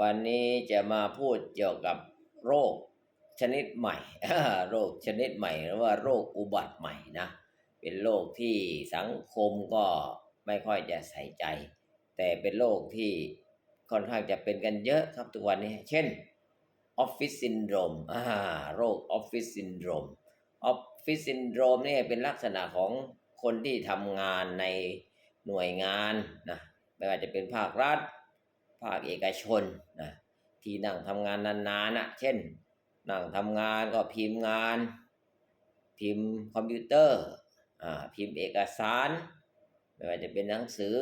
วันนี้จะมาพูดเกี่ยวกับโรคชนิดใหม่ โรคชนิดใหม่หรือว่าโรคอุบัติใหม่นะ เป็นโรคที่สังคมก็ไม่ค่อยจะใส่ใจ แต่เป็นโรคที่ค่อนข้างจะเป็นกันเยอะครับทุกวันนี้ เช่นออฟฟิศซินโดรมอ่าโรคออฟฟิศซินโดรมออฟฟิศซินโดรมนี่เป็นลักษณะของคนที่ทำงานในหน่วยงานนะไม่ว่าจะเป็นภาครัฐ ภาคเอกชนนะที่นั่งทำงานนานๆนะเช่น นั่งทำงานก็พิมพ์งาน พิมพ์คอมพิวเตอร์อ่าพิมพ์เอกสาร ไม่ว่าจะเป็นหนังสือ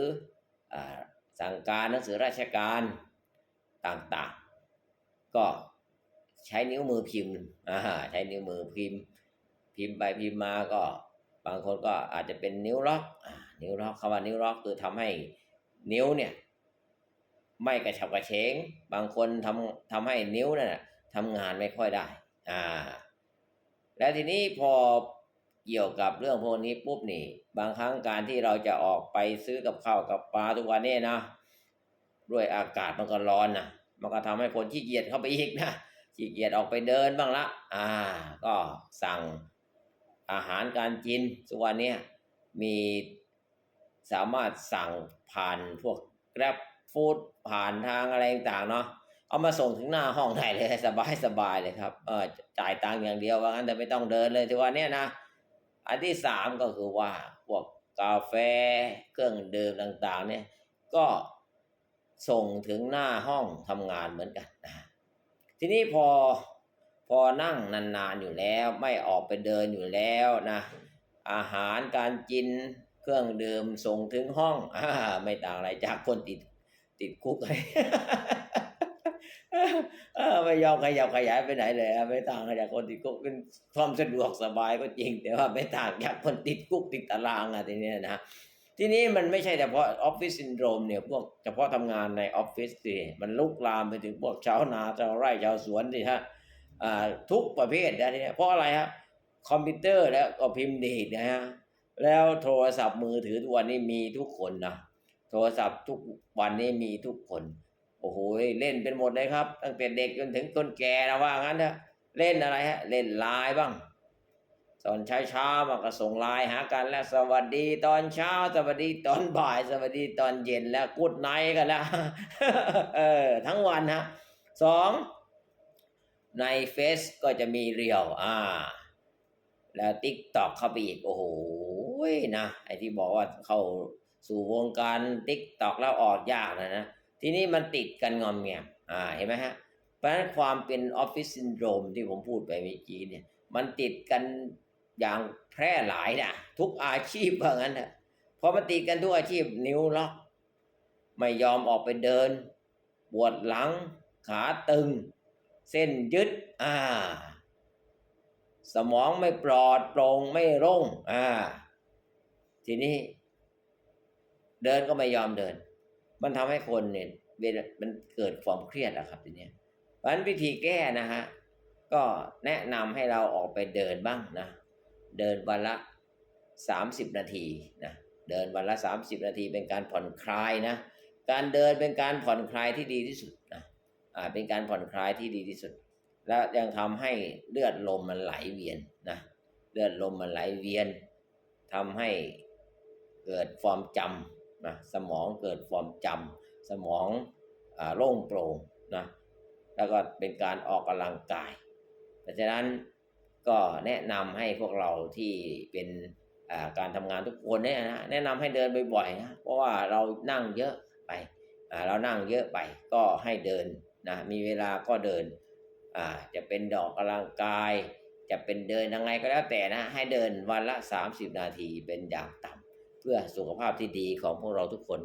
อ่าสั่งการหนังสือราชการต่างๆ ก็ใช้นิ้วมือพิมพ์อ่าใช้นิ้วมือพิมพ์ พิมพ์ไปพิมพ์มาก็บางคนก็อาจจะเป็นนิ้วล็อกอนิ้วล็อกคำว่านิ้วล็อกคือทำให้นิ้วเนี่ย ไม่กระฉับกระเฉง บางคนทำทำให้นิ้วนั่ะทำงานไม่ค่อยได้ อ่า แล้วทีนี้พอเกี่ยวกับเรื่องพวกนี้ปุ๊บนี่ บางครั้งการที่เราจะออกไปซื้อกับข้าวกับปลาทุกวันนี้นะ ด้วยอากาศมันก็ร้อนนะมันก็ทำให้คนขี้เกียจเข้าไปอีกนะขี้เกียจออกไปเดินบ้างละ อ่า ก็สั่งอาหารการกินทุกวันนี้มีสามารถสั่งผ่านพวก Grab ฟู้ดผ่านทางอะไรต่างเนาะเอามาส่งถึงหน้าห้องได้เลยสบายสบายเลยครับเออจ่ายตังค์อย่างเดียวว่างั้นแต่ไม่ต้องเดินเลยทุกวันเนี้ยนะอันที่สามก็คือว่าพวกกาแฟเครื่องดื่มต่าง ๆ เนี่ย ก็ส่งถึงหน้าห้องทำงานเหมือนกันนะทีนี้พอพอนั่งนานๆอยู่แล้วไม่ออกไปเดินอยู่แล้วนะอาหารการกินเครื่องดื่มส่งถึงห้องอไม่ต่างอะไรจากคนติด ติดคุกเออไม่ยอมขยับขยายไปไหนเลยไม่ต่างจากคนติดคุกเป็นความสะดวกสบายก็จริง แต่ว่าไม่ต่างจากคนติดคุกติดตารางอะทีเนี้ยนะทีนี้มันไม่ใช่เฉพาะออฟฟิศซินโดรมเนี่ยพวกเฉพาะทำงานในออฟฟิศสิมันลุกลามไปถึงพวกชาวนาชาวไร่ชาวสวนสิฮะทุกประเภทนะทีเนี้ยเพราะอะไรฮะคอมพิวเตอร์แล้วก็พิมพ์ดีดนะฮะแล้วโทรศัพท์มือถือทุกวันนี้มีทุกคนนะ ทรศัพท์ทุกวันนี้มีทุกคน โอ้โหเล่นเป็นหมดเลยครับ ตั้งแต่เด็กจนถึงคนแก่นะว่างั้นเถอะเล่นอะไรฮะ เล่นไลน์บ้าง ตอนเช้าเช้าๆมาก็ส่งไลน์หากันแล้วสวัสดีตอนเช้า สวัสดีตอนบ่าย สวัสดีตอนเย็นแล้วกุดไนกันแล้วเออทั้งวันฮะสองในเฟซก็จะมีเรียวอ่า แล้วติ๊กตอกเข้าไปอีก โอ้โหนะไอที่บอกว่าเข้า สู่วงการติ๊กตอกแล้วออกยากนะนะทีนี้มันติดกันงอมแงมอ่าเห็นไหมฮะเพราะฉะนั้นความเป็นออฟฟิศซินโดรมที่ผมพูดไปเมื่อกี้เนี่ยมันติดกันอย่างแพร่หลายนะทุกอาชีพว่างั้นนะพอมันติดกันทุกอาชีพนิ้วล็อก ไม่ยอมออกไปเดิน ปวดหลัง ขาตึง เส้นยึดอ่า สมองไม่ปลอดโปร่งไม่โร่งอ่าทีนี้ เดินก็ไม่ยอมเดิน มันทำให้คนเนี่ยมันเกิดความเครียดอะครับทีเนี้ยเพราะฉะนั้นวิธีแก้นะฮะก็แนะนำให้เราออกไปเดินบ้างนะ เดินวันละสามสิบนาทีนะเดินวันละสามสิบนาทีเป็นการผ่อนคลายนะ การเดินเป็นการผ่อนคลายที่ดีที่สุดนะอ่าเป็นการผ่อนคลายที่ดีที่สุด และยังทำให้เลือดลมมันไหลเวียนนะเลือดลมมันไหลเวียนทำให้เกิดความจำ นะสมองเกิดความจำสมองอ่าโล่งโปร่งนะแล้วก็เป็นการออกกำลังกาย เพราะฉะนั้นก็แนะนำให้พวกเราที่เป็นอ่าการทำงานทุกคนเนี่ยนะแนะนำให้เดินบ่อยๆนะเพราะว่าเรานั่งเยอะไปอ่าเรานั่งเยอะไปก็ให้เดินนะมีเวลาก็เดินอ่าจะเป็นดอกกำลังกาย จะเป็นเดินยังไงก็แล้วแต่นะให้เดินวันละ 30 นาทีเป็นอย่างต่ำ พื่อสุขภาพที่ดีของพวกเราทุกคน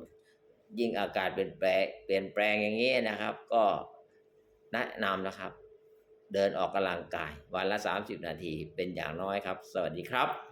ยิ่งอากาศเปลี่ยนแปลงเปลี่ยนแปลงอย่างนี้นะครับ ก็แนะนำนะครับ เดินออกกำลังกาย วันละ 30 นาทีเป็นอย่างน้อยครับ สวัสดีครับ